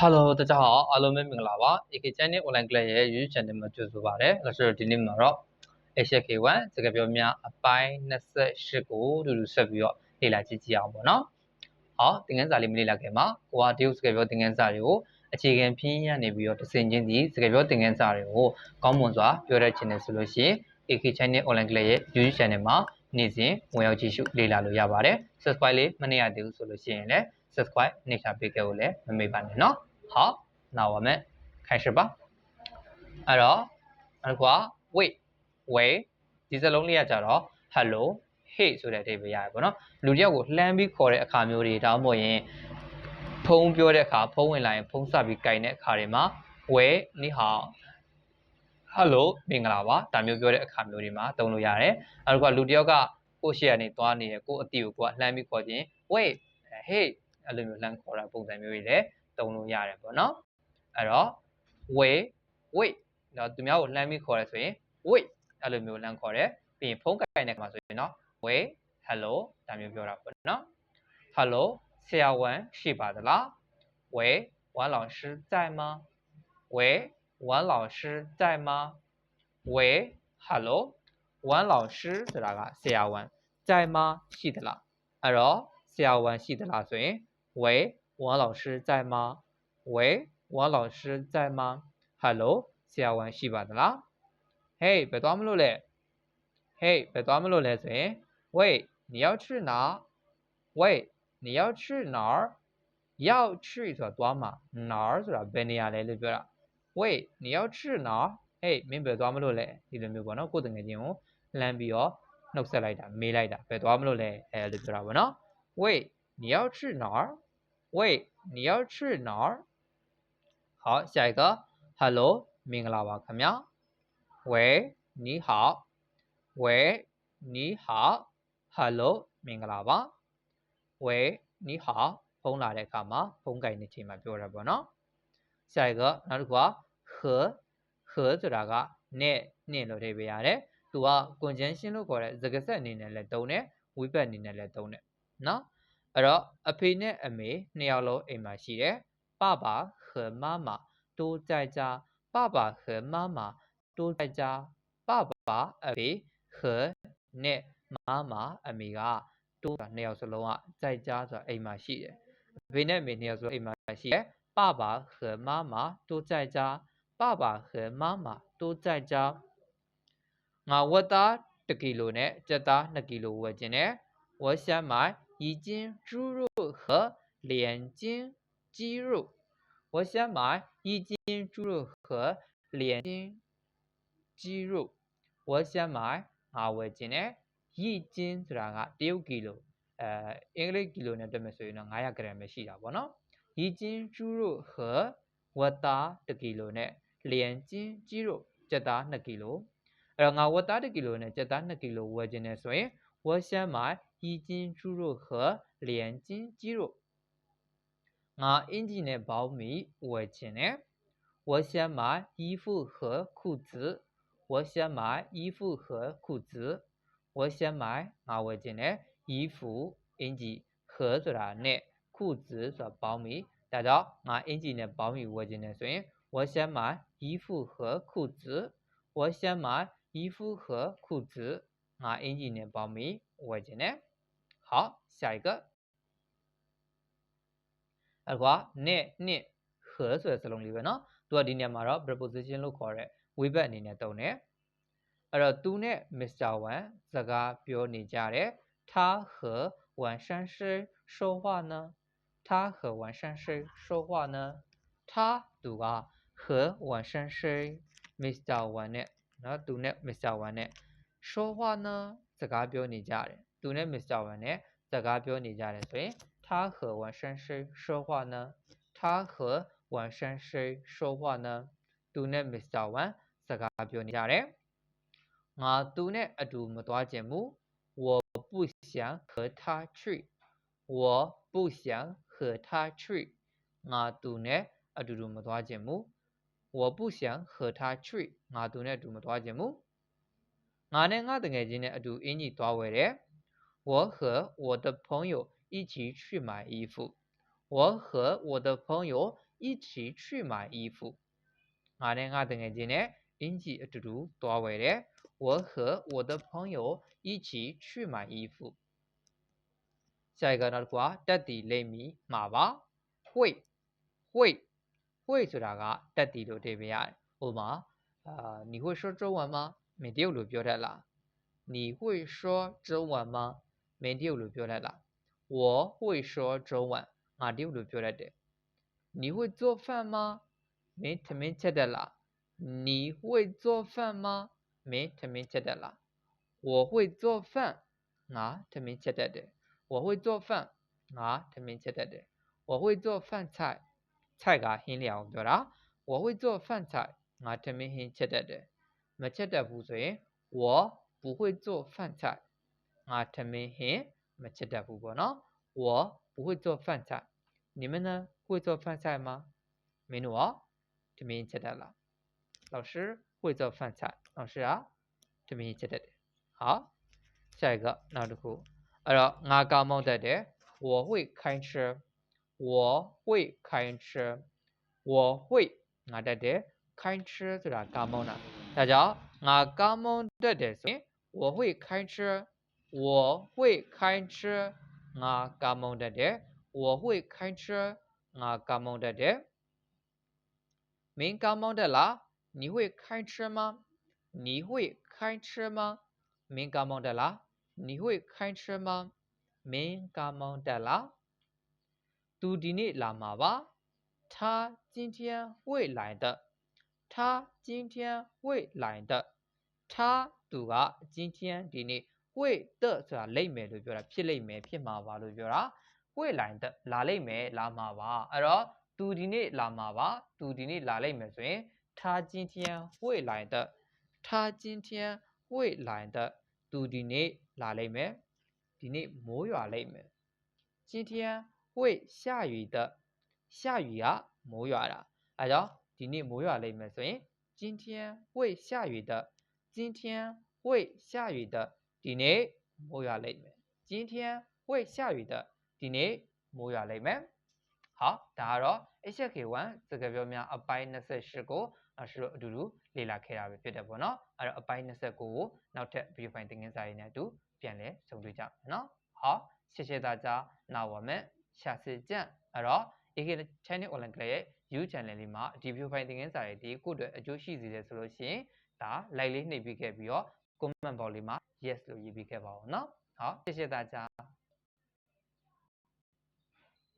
Hello 大家好အားလုံးပဲမင်္ဂလာပါ AK Channel Online Club ရဲ့ YouTube Channel မှာကြိုဆိုပါရစေ။ဆိုတော့ဒီနေ့မှာတော့ HK1 စကားပြောများအပိုင်း28ကိုတူတူဆက်ပြီးတော့လေ့လာကြည့်ကြအောင်ပေါ့နော်။ဟောသင်ခန်းစာလေးမလေ့လာခင်မှာကိုကတရုတ်စကားပြောသင်ခန်းစာတွေကိုအခြေခံပြင်းရနေပြီးတော့တစင်ချင်းစီစကားပြောသင်ခန်းစာတွေကိုကောင်းမွန်စွာပြောတတ်ခြင်းနဲ့ဆိုလို့ရှိရင် AK Channel Online Club ရဲ့ YouTube Channel မှာနေ့စဉ်ဝင်ရောက်ကြည့်ရှုလေ့လာလို့ရပါတယ်။ Subscribe လေးမနေရသေးဘူးဆိုလို့ရှိရင်လည်း subscribe နှိပ်ချပေးကြကိုလည်းမမေ့ပါနဲ့နော်။ 好那我们开始吧အဲ့တော့အဲ့ကွာ wait wait ဒီစလုံးလေးကကြတော့ hello hey ဆိုတဲ့အဓိပ္ပာယ်ရတယ်ပေါ့နော်လူတယောက်ကိုလှမ်းပြီးခေါ်တဲ့အခါမျိုးတွေဒါမှမဟုတ်ရင်ဖုန်းပြောတဲ့အခါဖုန်းဝင်လာရင်ဖုန်းဆက်ပြီးကြိုင်တဲ့အခါတွေမှာ wait 你好 hello မင်္ဂလာပါဒါမျိုးပြောတဲ့အခါမျိုးတွေမှာသုံးလို့ရတယ်အဲ့တော့လူတယောက်ကကိုယ့်ရှေ့ကနေသွားနေရကိုယ့်အတီကိုကိုကလှမ်းပြီးခေါ်ခြင်း wait hey အဲ့လိုမျိုးလှမ်းခေါ်တာပုံစံမျိုးတွေလည်း သုံးလို့ရတယ်ပေါ့နော်အဲ့တော့ wait wait တော့သူများကိုလှမ်းပြီးခေါ်ရဲဆိုရင် wait အဲ့လိုမျိုးလှမ်းခေါ်တယ်ပြီးရင်ဖုန်းကိုင်တဲ့ခါမှာဆိုရင်တော့ wait hello ဒါမျိုးပြောတာပေါ့နော် hello ဆရာဝန်ရှိပါသလား wait 王老师在吗 wait 王老师在吗 wait hello 王老师ဆိုတာကဆရာဝန်在吗ရှိသလားအဲ့တော့ဆရာဝန်ရှိသလားဆိုရင် wait 王老师在吗？喂，王老师在吗？Hello，ဆရာဝန်ရှိပါသလား？Hey，ဘယ်သွားမလို့လဲ？Hey，ဘယ်သွားမလို့လဲဆိုရင်喂，你要去哪？喂，你要去哪儿？要去ဆိုတာသွားမှာ哪儿ဆိုတာဘယ်နေရာလဲလို့ပြောတာ喂，你要去哪儿？Hey，မင်းဘယ်သွားမလို့လဲဒီလိုမျိုးပေါ့နော်ကိုယ်တငယ်ချင်းကိုလှမ်းပြီးတော့နှုတ်ဆက်လိုက်တာမေးလိုက်တာဘယ်သွားမလို့လဲအဲလိုပြောတာပေါ့နော်喂，你要去哪儿？ 喂，你要去哪儿？好，下一个，Hello，မင်္ဂလာပါခင်ဗျာ。喂，你好。喂，你好。Hello，မင်္ဂလာပါ။喂，你好ဖုန်းလာတဲ့အခါမှာဖုန်းကင်တဲ့ချိန်မှာပြောတာပေါ့နော်။下一个နောက်တစ်ခုက和和ဆိုတာကနဲ့နဲ့လို့ထိပ်ပေးရတယ်။သူကကွန်ဂျန်ရှင်းလို့ခေါ်တဲ့စကားဆက်အနေနဲ့လည်းသုံးတယ်ဝိဘတ်အနေနဲ့လည်းသုံးတယ်နော်။ အဲ့တော့အဖေနဲ့အမေနှစ်ယောက်လုံးအိမ်မှာရှိတယ်ပပဟမမတိုးကြကြပပဟမမတိုးကြကြပပအဖေဟနဲ့မမအမေကတိုးတာနှစ်ယောက်စလုံးကကြိုက်ကြဆိုတာအိမ်မှာရှိတယ်အဖေနဲ့အမေနှစ်ယောက်စလုံးအိမ်မှာရှိတယ်ပပဟမမတိုးကြကြပပဟမမတိုးကြကြငါဝတ်သား1ကီလိုနဲ့ကြက်သား2ကီလိုဝယ်ခြင်းနဲ့ဝက်ရှမ်းမိုင် 一斤猪肉和两斤鸡肉。我想买一斤猪肉和两斤鸡肉。我想买ငါဝယ်ခြင်းနဲ့一斤ဆိုတာကတရုတ်ကီလိုအဲအင်္ဂလိပ်ကီလိုနဲ့တွက်မယ်ဆိုရင်တော့900 gram ပဲရှိတာပေါ့နော်一斤猪肉和ဝတ်သား1ကီလိုနဲ့两斤鸡肉ကြက်သား2ကီလိုအဲ့တော့ငါဝတ်သား1ကီလိုနဲ့ကြက်သား2ကီလိုဝယ်ခြင်းနဲ့ဆိုရင်我想买 一斤猪肉和两斤鸡肉。我一斤的苞米，我一斤。我想买衣服和裤子。我想买衣服和裤子。我想买。我一斤的衣服，一斤。合作的那裤子和苞米，大家。啊一斤的苞米，我一斤。所以。我想买衣服和裤子。我想买衣服和裤子。啊一斤的苞米，我一斤的。好，下一个。အဲ့ကွာနဲ့နှစ်和ဆိုတဲ့စလုံးလေးပဲเนาะသူကဒီနေရာမှာတော့ preposition လို့ခေါ်တဲ့ဝိဘတ်အနေနဲ့သုံးတယ်အဲ့တော့သူနဲ့ Mr. Wan စကားပြောနေကြတယ်他和王山师说话呢他和王山师说话呢他သူက和王山师 Mr. Wan နဲ့เนาะသူနဲ့ Mr. Wan နဲ့说话呢စကားပြောနေကြတယ်သူနဲ့ Mr. Wan နဲ့ စကားပြောနေကြတယ်ဆိုရင်他和王山师说话呢他和王山师说话呢သူနဲ့ Mr. Wan စကားပြောနေကြတယ်ငါသူနဲ့အတူမသွားချင်ဘူး我不想和他去我不想和他去ငါသူနဲ့အတူတူမသွားချင်ဘူး我不想和他去ငါသူနဲ့အတူမသွားချင်ဘူးငါနဲ့ငါတငယ်ချင်းနဲ့အတူအင်ကြီးသွားဝယ်တယ် 我和我的朋友一起去买衣服。我和我的朋友 一起去买衣服ငါနဲ့ငါတငယ်ချင်းနဲ့အင်ဂျီအတူတူသွားဝယ်တယ်我和我的朋友一起去买衣服下一个နောက်တစ်ခုကတက်တီလိမ့်မီမှာပါ会会会ဆိုတာကတက်တီလို့အဓိပ္ပာယ်ရတယ်ဟိုမှာအာ你会说中文吗မင်းတရုတ်လိုပြောတတ်လား你会说中文吗 မင်းတရုတ်လိုပြောတတ်လား我会说中文ငါတရုတ်လိုပြောတတ်တယ်你会做饭吗မင်းထမင်းချက်တတ်လား你会做饭吗မင်းထမင်းချက်တတ်လား我会做饭ငါထမင်းချက်တတ်တယ်我会做饭ငါထမင်းချက်တတ်တယ်我会做饭菜菜ကဟင်းလျာကိုပြောတာ我会做饭菜ငါထမင်းဟင်းချက်တတ်တယ်မချက်တတ်ဘူးဆိုရင်我不会做饭菜 啊，他们还没吃到火锅呢。我不会做饭菜，你们呢？会做饭菜吗？没有啊，他们也吃到了。老师会做饭菜，老师啊，他们也吃到了。好，下一个脑力苦。啊，我刚蒙到的，我会开车，我会开车，我会啊，对对，开车是吧？刚蒙了，大家我刚蒙到的是，我会开车。我会开车，我感冒的爹。我会开车，我感冒的爹。没感冒的啦？你会开车吗？你会开车吗？没感冒的啦？你会开车吗？没感冒的啦？杜迪尼喇嘛吧，他今天会来的。他今天会来的。他杜啊，今天迪尼。 会的ဆိုတာလိမ့်မယ်လို့ပြောတာဖြစ်လိမ့်မယ်ဖြစ်မှာပါလို့ပြောတာ会来的လာလိမ့်မယ်လာမှာပါအဲ့တော့သူဒီနေ့လာမှာပါသူဒီနေ့လာလိမ့်မယ်ဆိုရင်他今天会来的他今天会来的သူဒီနေ့လာလိမ့်မယ်ဒီနေ့မိုးရွာလိမ့်မယ်今天会下雨的下雨ကမိုးရွာတာအဲကြောင့်ဒီနေ့မိုးရွာလိမ့်မယ်ဆိုရင်今天会下雨的今天会下雨的 ဒီနေ့မိုးရွာလိမ့်မယ်今天会下雨的ဒီနေ့မိုးရွာလိမ့်မယ်好ဒါကတော့ HK1 စကားပြောများအပိုင်း28ကိုအရှိတို့အတူတူလေ့လာခဲ့တာပဲဖြစ်တယ်ပေါ့နော်အဲ့တော့အပိုင်း29ကိုနောက်ထပ် video file သင်ခန်းစာရေးနဲ့အတူပြန်လဲဆုံတွေ့ကြမယ်နော်好谢谢大家那我们下次见အဲ့တော့ AK Channel Online Club ရဲ့ YouTube channel လေးမှာဒီ video file သင်ခန်းစာတွေဒီကိုအတွက်အကျိုးရှိစေတယ်ဆိုလို့ရှိရင်ဒါ like လေးနှိပ်ပြီးခဲ့ပြီးတော့ comment box လေးမှာ yes လို့ရေးပြီးခဲ့ပါအောင်เนาะ။ဟောရှင်းရှင်းသားကြား